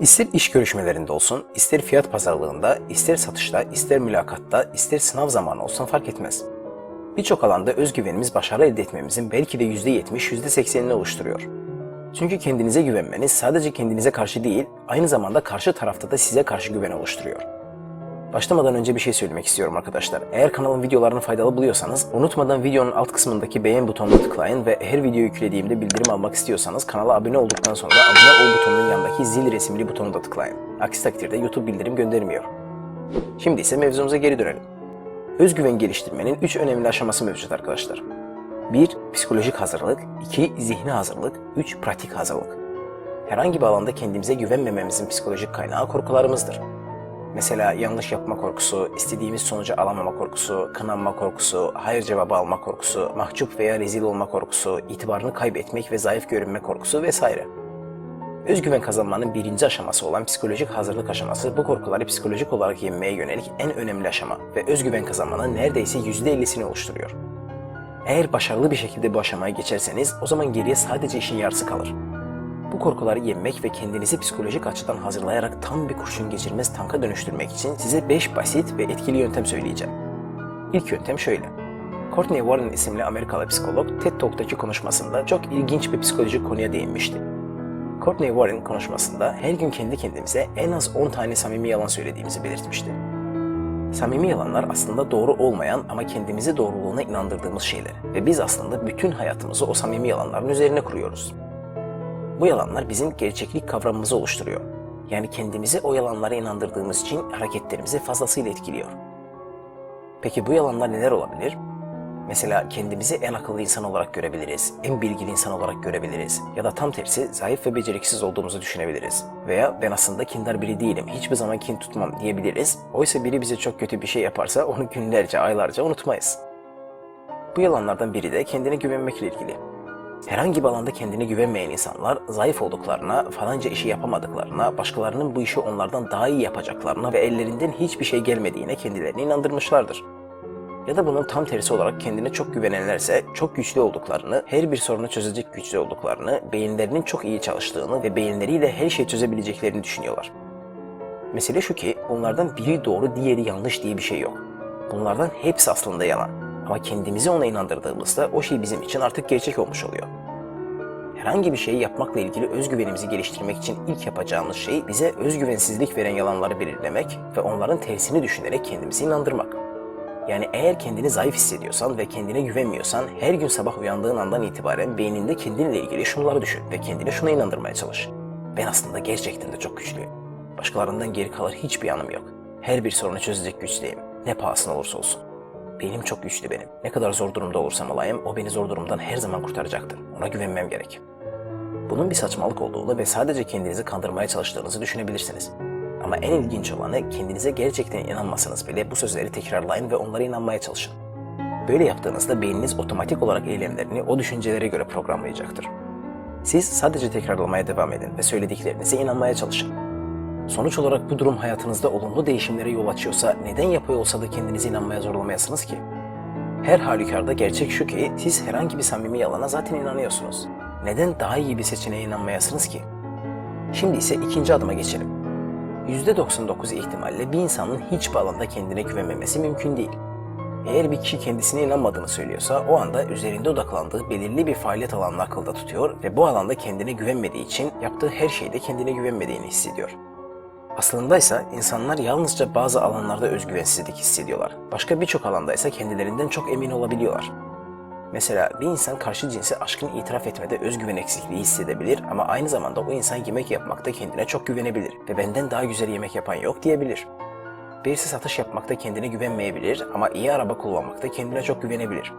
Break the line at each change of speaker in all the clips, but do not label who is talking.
İster iş görüşmelerinde olsun, ister fiyat pazarlığında, ister satışta, ister mülakatta, ister sınav zamanı olsun fark etmez. Birçok alanda özgüvenimiz başarı elde etmemizin belki de %70, %80'ini oluşturuyor. Çünkü kendinize güvenmeniz sadece kendinize karşı değil, aynı zamanda karşı tarafta da size karşı güven oluşturuyor. Başlamadan önce bir şey söylemek istiyorum arkadaşlar. Eğer kanalın videolarını faydalı buluyorsanız unutmadan videonun alt kısmındaki beğen butonuna tıklayın ve her video yüklediğimde bildirim almak istiyorsanız kanala abone olduktan sonra abone ol butonunun yanındaki zil resimli butonu da tıklayın. Aksi takdirde YouTube bildirim göndermiyor. Şimdi ise mevzumuza geri dönelim. Özgüven geliştirmenin 3 önemli aşaması mevcut arkadaşlar. 1. Psikolojik hazırlık 2. Zihni hazırlık 3. Pratik hazırlık. Herhangi bir alanda kendimize güvenmememizin psikolojik kaynağı korkularımızdır. Mesela yanlış yapma korkusu, istediğimiz sonucu alamama korkusu, kınanma korkusu, hayır cevabı alma korkusu, mahcup veya rezil olma korkusu, itibarını kaybetmek ve zayıf görünme korkusu vesaire. Özgüven kazanmanın birinci aşaması olan psikolojik hazırlık aşaması bu korkuları psikolojik olarak yenmeye yönelik en önemli aşama ve özgüven kazanmanın neredeyse %50'sini oluşturuyor. Eğer başarılı bir şekilde bu aşamaya geçerseniz o zaman geriye sadece işin yarısı kalır. Bu korkuları yenmek ve kendinizi psikolojik açıdan hazırlayarak tam bir kurşun geçirmez tanka dönüştürmek için size 5 basit ve etkili yöntem söyleyeceğim. İlk yöntem şöyle. Courtney Warren isimli Amerikalı psikolog TED Talk'taki konuşmasında çok ilginç bir psikolojik konuya değinmişti. Courtney Warren konuşmasında her gün kendi kendimize en az 10 tane samimi yalan söylediğimizi belirtmişti. Samimi yalanlar aslında doğru olmayan ama kendimizi doğruluğuna inandırdığımız şeyler ve biz aslında bütün hayatımızı o samimi yalanların üzerine kuruyoruz. Bu yalanlar bizim gerçeklik kavramımızı oluşturuyor. Yani kendimizi o yalanlara inandırdığımız için hareketlerimizi fazlasıyla etkiliyor. Peki bu yalanlar neler olabilir? Mesela kendimizi en akıllı insan olarak görebiliriz, en bilgili insan olarak görebiliriz ya da tam tersi zayıf ve beceriksiz olduğumuzu düşünebiliriz. Veya ben aslında kindar biri değilim, hiçbir zaman kin tutmam diyebiliriz. Oysa biri bize çok kötü bir şey yaparsa onu günlerce, aylarca unutmayız. Bu yalanlardan biri de kendine güvenmekle ilgili. Herhangi bir alanda kendine güvenmeyen insanlar zayıf olduklarına, falanca işi yapamadıklarına, başkalarının bu işi onlardan daha iyi yapacaklarına ve ellerinden hiçbir şey gelmediğine kendilerini inandırmışlardır. Ya da bunun tam tersi olarak kendine çok güvenenlerse çok güçlü olduklarını, her bir sorunu çözecek güçlü olduklarını, beyinlerinin çok iyi çalıştığını ve beyinleriyle her şeyi çözebileceklerini düşünüyorlar. Mesele şu ki bunlardan biri doğru diğeri yanlış diye bir şey yok. Bunlardan hepsi aslında yalan. Ama kendimizi ona inandırdığımızda o şey bizim için artık gerçek olmuş oluyor. Herhangi bir şeyi yapmakla ilgili özgüvenimizi geliştirmek için ilk yapacağımız şey bize özgüvensizlik veren yalanları belirlemek ve onların tersini düşünerek kendimizi inandırmak. Yani eğer kendini zayıf hissediyorsan ve kendine güvenmiyorsan her gün sabah uyandığın andan itibaren beyninde kendinle ilgili şunları düşün ve kendine şuna inandırmaya çalış. Ben aslında gerçekten de çok güçlüyüm. Başkalarından geri kalır hiçbir yanım yok. Her bir sorunu çözecek güçteyim. Ne pahasına olursa olsun. Benim çok güçlü benim. Ne kadar zor durumda olursam olayım o beni zor durumdan her zaman kurtaracaktır. Ona güvenmem gerek. Bunun bir saçmalık olduğunu ve sadece kendinizi kandırmaya çalıştığınızı düşünebilirsiniz. Ama en ilginç olanı kendinize gerçekten inanmasanız bile bu sözleri tekrarlayın ve onlara inanmaya çalışın. Böyle yaptığınızda beyniniz otomatik olarak eylemlerini o düşüncelere göre programlayacaktır. Siz sadece tekrarlamaya devam edin ve söylediklerinize inanmaya çalışın. Sonuç olarak bu durum hayatınızda olumlu değişimlere yol açıyorsa neden yapıyor olsa da kendinizi inanmaya zorlamayasınız ki? Her halükarda gerçek şu ki siz herhangi bir samimi yalana zaten inanıyorsunuz. Neden daha iyi bir seçeneğe inanmayasınız ki? Şimdi ise ikinci adıma geçelim. %99 ihtimalle bir insanın hiçbir alanda kendine güvenmemesi mümkün değil. Eğer bir kişi kendisine inanmadığını söylüyorsa o anda üzerinde odaklandığı belirli bir faaliyet alanını akılda tutuyor ve bu alanda kendine güvenmediği için yaptığı her şeyde kendine güvenmediğini hissediyor. Aslında ise insanlar yalnızca bazı alanlarda özgüvensizlik hissediyorlar. Başka birçok alanda ise kendilerinden çok emin olabiliyorlar. Mesela bir insan karşı cinse aşkını itiraf etmede özgüven eksikliği hissedebilir ama aynı zamanda o insan yemek yapmakta kendine çok güvenebilir ve benden daha güzel yemek yapan yok diyebilir. Birisi satış yapmakta kendine güvenmeyebilir ama iyi araba kullanmakta kendine çok güvenebilir.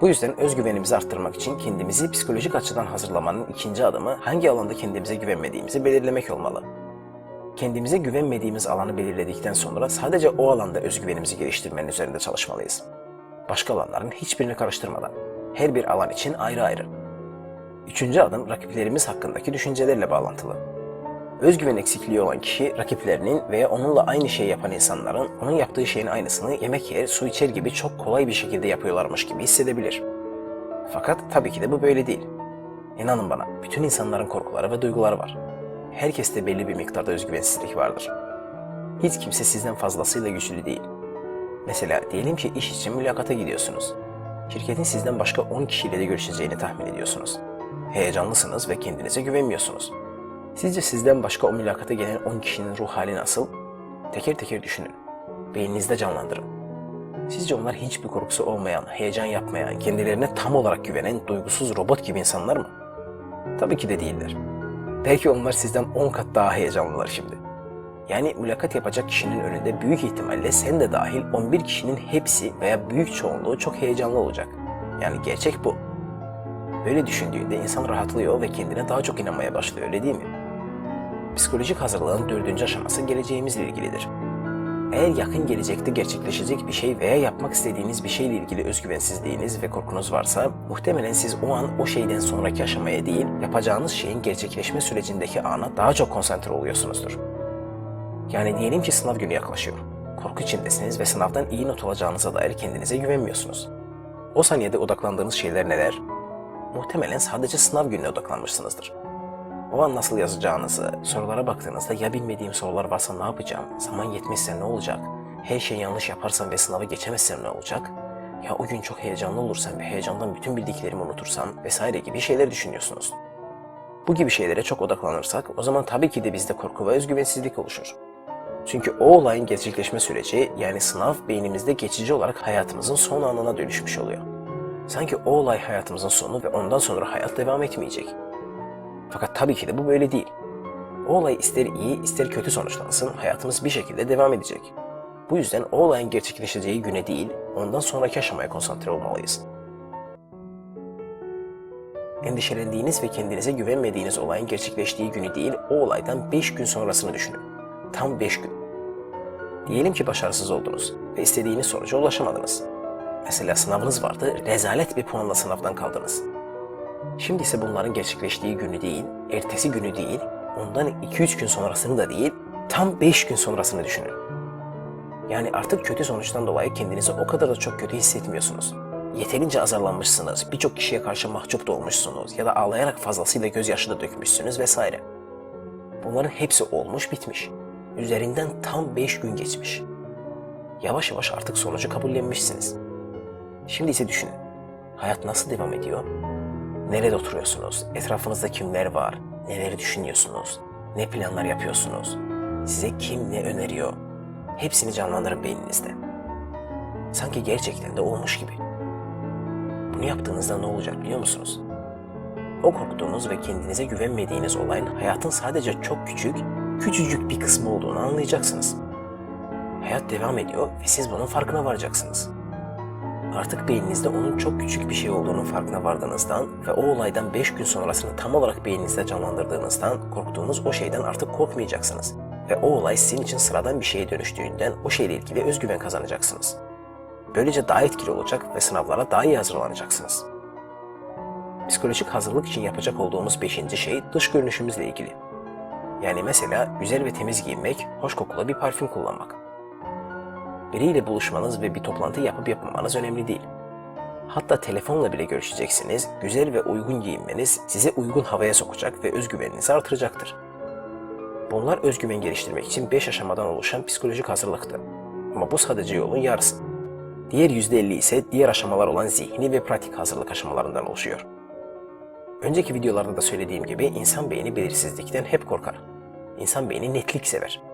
Bu yüzden özgüvenimizi arttırmak için kendimizi psikolojik açıdan hazırlamanın ikinci adımı hangi alanda kendimize güvenmediğimizi belirlemek olmalı. Kendimize güvenmediğimiz alanı belirledikten sonra sadece o alanda özgüvenimizi geliştirmenin üzerinde çalışmalıyız. Başka alanların hiçbirini karıştırmadan. Her bir alan için ayrı ayrı. Üçüncü adım rakiplerimiz hakkındaki düşüncelerle bağlantılı. Özgüven eksikliği olan kişi rakiplerinin veya onunla aynı şeyi yapan insanların onun yaptığı şeyin aynısını yemek yer, su içer gibi çok kolay bir şekilde yapıyorlarmış gibi hissedebilir. Fakat tabii ki de bu böyle değil. İnanın bana, bütün insanların korkuları ve duyguları var. Herkeste belli bir miktarda özgüvensizlik vardır. Hiç kimse sizden fazlasıyla güçlü değil. Mesela diyelim ki iş için mülakata gidiyorsunuz. Şirketin sizden başka 10 kişiyle de görüşeceğini tahmin ediyorsunuz. Heyecanlısınız ve kendinize güvenmiyorsunuz. Sizce sizden başka o mülakata gelen 10 kişinin ruh hali nasıl? Teker teker düşünün. Beyninizde canlandırın. Sizce onlar hiçbir korkusu olmayan, heyecan yapmayan, kendilerine tam olarak güvenen, duygusuz robot gibi insanlar mı? Tabii ki de değiller. Belki onlar sizden 10 kat daha heyecanlılar şimdi. Yani mülakat yapacak kişinin önünde büyük ihtimalle sen de dahil 11 kişinin hepsi veya büyük çoğunluğu çok heyecanlı olacak. Yani gerçek bu. Böyle düşündüğünde insan rahatlıyor ve kendine daha çok inanmaya başlıyor öyle değil mi? Psikolojik hazırlığın dördüncü aşaması geleceğimizle ilgilidir. Eğer yakın gelecekte gerçekleşecek bir şey veya yapmak istediğiniz bir şeyle ilgili özgüvensizliğiniz ve korkunuz varsa muhtemelen siz o an o şeyden sonraki aşamaya değil yapacağınız şeyin gerçekleşme sürecindeki ana daha çok konsantre oluyorsunuzdur. Yani diyelim ki sınav günü yaklaşıyor. Korku içindesiniz ve sınavdan iyi not alacağınıza dair kendinize güvenmiyorsunuz. O saniyede odaklandığınız şeyler neler? Muhtemelen sadece sınav gününe odaklanmışsınızdır. O nasıl yazacağınızı, sorulara baktığınızda ya bilmediğim sorular varsa ne yapacağım, zaman yetmezse ne olacak, her şeyi yanlış yaparsam ve sınavı geçemezsem ne olacak, ya o gün çok heyecanlı olursam ve heyecandan bütün bildiklerimi unutursam vesaire gibi şeyler düşünüyorsunuz. Bu gibi şeylere çok odaklanırsak o zaman tabii ki de bizde korku ve özgüvensizlik oluşur. Çünkü o olayın gerçekleşme süreci yani sınav beynimizde geçici olarak hayatımızın son anına dönüşmüş oluyor. Sanki o olay hayatımızın sonu ve ondan sonra hayat devam etmeyecek. Fakat tabii ki de bu böyle değil. O olay ister iyi ister kötü sonuçlansın hayatımız bir şekilde devam edecek. Bu yüzden o olayın gerçekleşeceği güne değil ondan sonraki aşamaya konsantre olmalıyız. Endişelendiğiniz ve kendinize güvenmediğiniz olayın gerçekleştiği günü değil o olaydan 5 gün sonrasını düşünün. Tam 5 gün. Diyelim ki başarısız oldunuz ve istediğiniz sonuca ulaşamadınız. Mesela sınavınız vardı, rezalet bir puanla sınavdan kaldınız. Şimdi ise bunların gerçekleştiği günü değil, ertesi günü değil, ondan 2-3 gün sonrasını da değil, tam 5 gün sonrasını düşünün. Yani artık kötü sonuçtan dolayı kendinizi o kadar da çok kötü hissetmiyorsunuz. Yeterince azarlanmışsınız, birçok kişiye karşı mahcup da olmuşsunuz ya da ağlayarak fazlasıyla gözyaşı da dökmüşsünüz vesaire. Bunların hepsi olmuş bitmiş. Üzerinden tam 5 gün geçmiş. Yavaş yavaş artık sonucu kabullenmişsiniz. Şimdi ise düşünün. Hayat nasıl devam ediyor? Nerede oturuyorsunuz? Etrafınızda kimler var? Neleri düşünüyorsunuz? Ne planlar yapıyorsunuz? Size kim ne öneriyor? Hepsini canlandırın beyninizde. Sanki gerçekten de olmuş gibi. Bunu yaptığınızda ne olacak biliyor musunuz? O korktuğunuz ve kendinize güvenmediğiniz olayın hayatın sadece çok küçük, küçücük bir kısmı olduğunu anlayacaksınız. Hayat devam ediyor ve siz bunun farkına varacaksınız. Artık beyninizde onun çok küçük bir şey olduğunun farkına vardığınızdan ve o olaydan 5 gün sonrasını tam olarak beyninizde canlandırdığınızdan korktuğunuz o şeyden artık korkmayacaksınız. Ve o olay sizin için sıradan bir şeye dönüştüğünden o şeyle ilgili özgüven kazanacaksınız. Böylece daha etkili olacak ve sınavlara daha iyi hazırlanacaksınız. Psikolojik hazırlık için yapacak olduğumuz beşinci şey dış görünüşümüzle ilgili. Yani mesela güzel ve temiz giyinmek, hoş kokulu bir parfüm kullanmak. Biriyle buluşmanız ve bir toplantı yapıp yapmamanız önemli değil. Hatta telefonla bile görüşeceksiniz, güzel ve uygun giyinmeniz size uygun havaya sokacak ve özgüveninizi artıracaktır. Bunlar özgüven geliştirmek için 5 aşamadan oluşan psikolojik hazırlıktı. Ama bu sadece yolun yarısı. Diğer %50 ise diğer aşamalar olan zihni ve pratik hazırlık aşamalarından oluşuyor. Önceki videolarda da söylediğim gibi insan beyni belirsizlikten hep korkar. İnsan beyni netlik sever.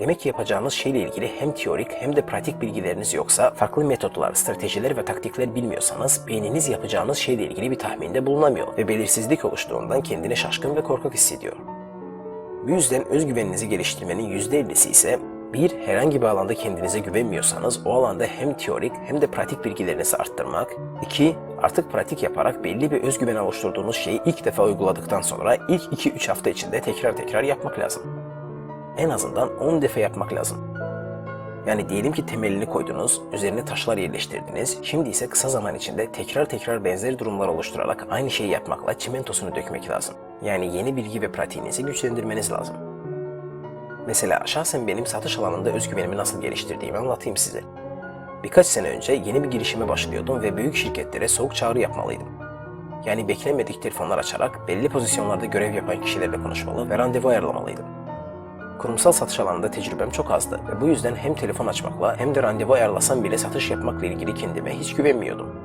Demek ki yapacağınız şeyle ilgili hem teorik hem de pratik bilgileriniz yoksa, farklı metotlar, stratejiler ve taktikler bilmiyorsanız beyniniz yapacağınız şeyle ilgili bir tahminde bulunamıyor ve belirsizlik oluştuğundan kendini şaşkın ve korkak hissediyor. Bu yüzden özgüveninizi geliştirmenin %50'si ise bir, herhangi bir alanda kendinize güvenmiyorsanız o alanda hem teorik hem de pratik bilgilerinizi arttırmak. iki Artık pratik yaparak belli bir özgüven oluşturduğunuz şeyi ilk defa uyguladıktan sonra ilk 2-3 hafta içinde tekrar tekrar yapmak lazım. En azından 10 defa yapmak lazım. Yani diyelim ki temelini koydunuz, üzerine taşlar yerleştirdiniz, şimdi ise kısa zaman içinde tekrar tekrar benzer durumlar oluşturarak aynı şeyi yapmakla çimentosunu dökmek lazım. Yani yeni bilgi ve pratiğinizi güçlendirmeniz lazım. Mesela şahsen benim satış alanında özgüvenimi nasıl geliştirdiğimi anlatayım size. Birkaç sene önce yeni bir girişime başlıyordum ve büyük şirketlere soğuk çağrı yapmalıydım. Yani beklenmedik telefonlar açarak belli pozisyonlarda görev yapan kişilerle konuşmalı ve randevu ayarlamalıydım. Kurumsal satış alanında tecrübem çok azdı ve bu yüzden hem telefon açmakla hem de randevu ayarlasam bile satış yapmakla ilgili kendime hiç güvenmiyordum.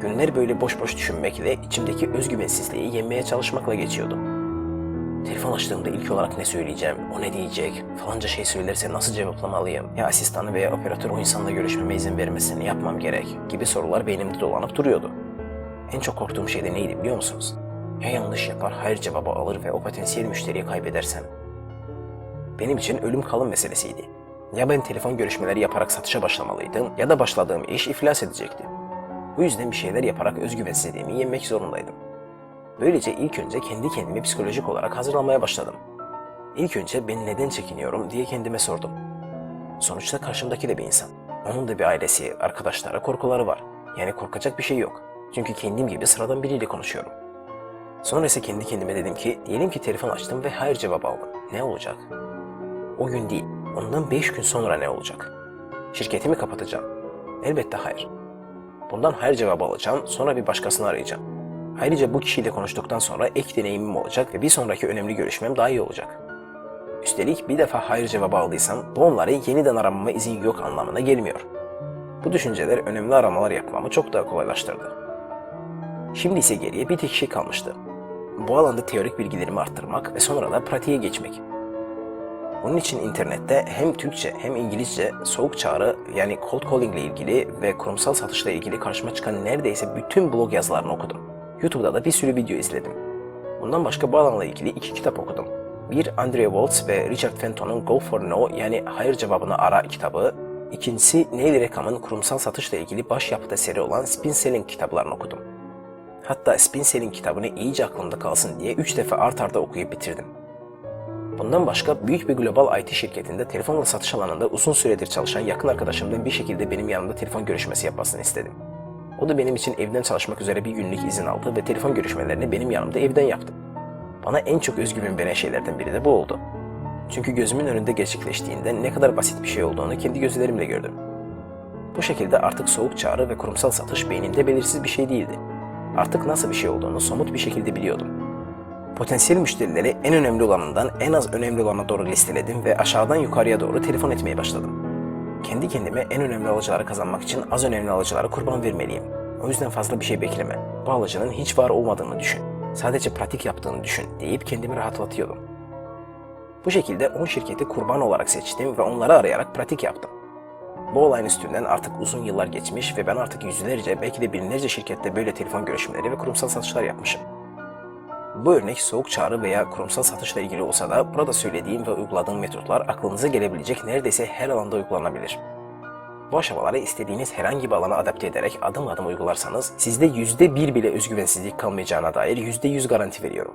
Günler böyle boş boş düşünmekle içimdeki özgüvensizliği yenmeye çalışmakla geçiyordu. Telefon açtığımda ilk olarak ne söyleyeceğim, o ne diyecek, falanca şey söylerse nasıl cevaplamalıyım, ya asistanı veya operatör o insanla görüşmeme izin vermesini yapmam gerek gibi sorular beynimde dolanıp duruyordu. En çok korktuğum şey de neydi biliyor musunuz? Ya yanlış yapar, hayır cevabı alır ve o potansiyel müşteriyi kaybedersem? Benim için ölüm kalım meselesiydi. Ya ben telefon görüşmeleri yaparak satışa başlamalıydım ya da başladığım iş iflas edecekti. Bu yüzden bir şeyler yaparak özgüvensizliğimi yenmek zorundaydım. Böylece ilk önce kendi kendimi psikolojik olarak hazırlamaya başladım. İlk önce ben neden çekiniyorum diye kendime sordum. Sonuçta karşımdaki de bir insan. Onun da bir ailesi, arkadaşları, korkuları var. Yani korkacak bir şey yok. Çünkü kendim gibi sıradan biriyle konuşuyorum. Sonra ise kendi kendime dedim ki, diyelim ki telefon açtım ve hayır cevabı aldım. Ne olacak? O gün değil, ondan 5 gün sonra ne olacak? Şirketimi kapatacağım. Elbette hayır. Bundan hayır cevabı alacağım, sonra bir başkasını arayacağım. Ayrıca bu kişiyle konuştuktan sonra ek deneyimim olacak ve bir sonraki önemli görüşmem daha iyi olacak. Üstelik bir defa hayır cevabı aldıysam bu onları yeniden aramama izin yok anlamına gelmiyor. Bu düşünceler önemli aramalar yapmamı çok daha kolaylaştırdı. Şimdi ise geriye bir tek şey kalmıştı. Bu alanda teorik bilgilerimi arttırmak ve sonra da pratiğe geçmek. Bunun için internette hem Türkçe hem İngilizce soğuk çağrı yani cold calling ile ilgili ve kurumsal satışla ilgili karşıma çıkan neredeyse bütün blog yazılarını okudum. YouTube'da da bir sürü video izledim. Bundan başka bu alanla ilgili iki kitap okudum. Bir Andrea Waltz ve Richard Fenton'un Go for No yani hayır cevabını ara kitabı. İkincisi Neil Rackham'ın kurumsal satışla ilgili başyapıt eseri olan Spin Selling kitaplarını okudum. Hatta Spin Selling kitabını iyice aklımda kalsın diye 3 defa art arda okuyup bitirdim. Bundan başka büyük bir global IT şirketinde telefonla satış alanında uzun süredir çalışan yakın arkadaşımdan bir şekilde benim yanımda telefon görüşmesi yapmasını istedim. O da benim için evden çalışmak üzere bir günlük izin aldı ve telefon görüşmelerini benim yanımda evden yaptı. Bana en çok özgüven veren şeylerden biri de bu oldu. Çünkü gözümün önünde gerçekleştiğinde ne kadar basit bir şey olduğunu kendi gözlerimle gördüm. Bu şekilde artık soğuk çağrı ve kurumsal satış beynimde belirsiz bir şey değildi. Artık nasıl bir şey olduğunu somut bir şekilde biliyordum. Potansiyel müşterileri en önemli olanından en az önemli olana doğru listeledim ve aşağıdan yukarıya doğru telefon etmeye başladım. Kendi kendime en önemli alıcıları kazanmak için az önemli alıcılara kurban vermeliyim. O yüzden fazla bir şey bekleme. Bu alıcının hiç var olmadığını düşün. Sadece pratik yaptığını düşün deyip kendimi rahatlatıyordum. Bu şekilde 10 şirketi kurban olarak seçtim ve onları arayarak pratik yaptım. Bu olayın üstünden artık uzun yıllar geçmiş ve ben artık yüzlerce belki de binlerce şirkette böyle telefon görüşmeleri ve kurumsal satışlar yapmışım. Bu örnek soğuk çağrı veya kurumsal satışla ilgili olsa da burada söylediğim ve uyguladığım metotlar aklınıza gelebilecek neredeyse her alanda uygulanabilir. Bu aşamaları istediğiniz herhangi bir alana adapte ederek adım adım uygularsanız sizde %1 bile özgüvensizlik kalmayacağına dair %100 garanti veriyorum.